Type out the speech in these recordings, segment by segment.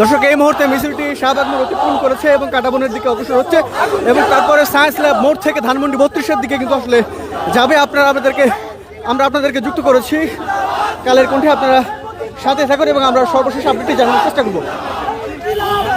দর্শক, এই মুহূর্তে মিছিলটি শাহবাগ মোড় অতিক্রম করেছে এবং কাটাবনের দিকে অগ্রসর হচ্ছে এবং তারপরে সায়েন্স ল্যাব মোড় থেকে ধানমন্ডি বত্রিশের দিকে কিন্তু আসলে যাবে। আপনারা আপনাদেরকে, আমরা আপনাদেরকে যুক্ত করেছি। কালের কণ্ঠে আপনারা সাথে থাকুন এবং আমরা সর্বশেষ আপডেটটি জানানোর চেষ্টা করব।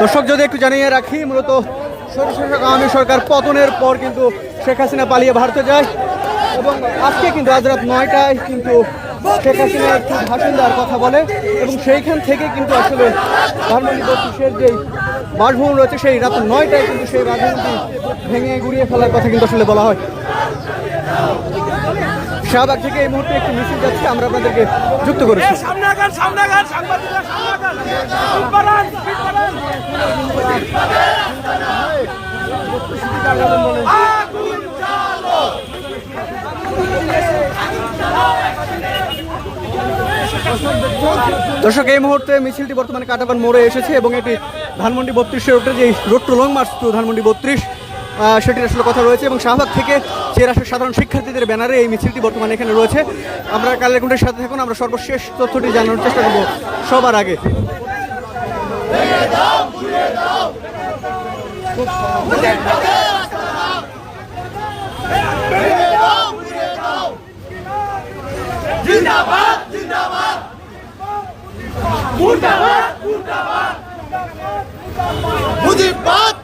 দর্শক, যদি একটু জানিয়ে রাখি, মূলত আওয়ামী সরকার পতনের পর কিন্তু শেখ হাসিনা পালিয়ে ভারতে যায়। এবং আজকে কিন্তু আজ রাত নয়টায় কিন্তু শেখ হাসিনা একটু ভাষণ দেওয়ার কথা বলে এবং সেইখান থেকে কিন্তু আসলে ধানমন্ডি বত্রিশের যে বাসভবন রয়েছে সেই রাত নয়টায় কিন্তু সেই রাজনীতি ভেঙে গুড়িয়ে ফেলার কথা কিন্তু আসলে বলা হয়। শাহবাগ থেকে এই মুহূর্তে একটি মিছিল যাচ্ছে আমরা আপনাদেরকে যুক্ত করেছি। সামনাগান দর্শক, এই মুহূর্তে মিছিলটি বর্তমানে কাটাবান মোড়ে এসেছে এবং এটি ধানমন্ডি বত্রিশের রোডে যে road to long march to Dhanmondi বত্রিশ সেটির আসলে কথা রয়েছে এবং শাহবাগ থেকে চেরাসের সাধারণ শিক্ষার্থীদের ব্যানারে এই মিছিলটি বর্তমানে এখানে রয়েছে। আমরা কালের কুণ্ডের সাথে থাকুন, আমরা সর্বশেষ তথ্যটি জানানোর চেষ্টা করব সবার আগে। জিন্দাবাদ! মুজিবাদ মুজিবাদ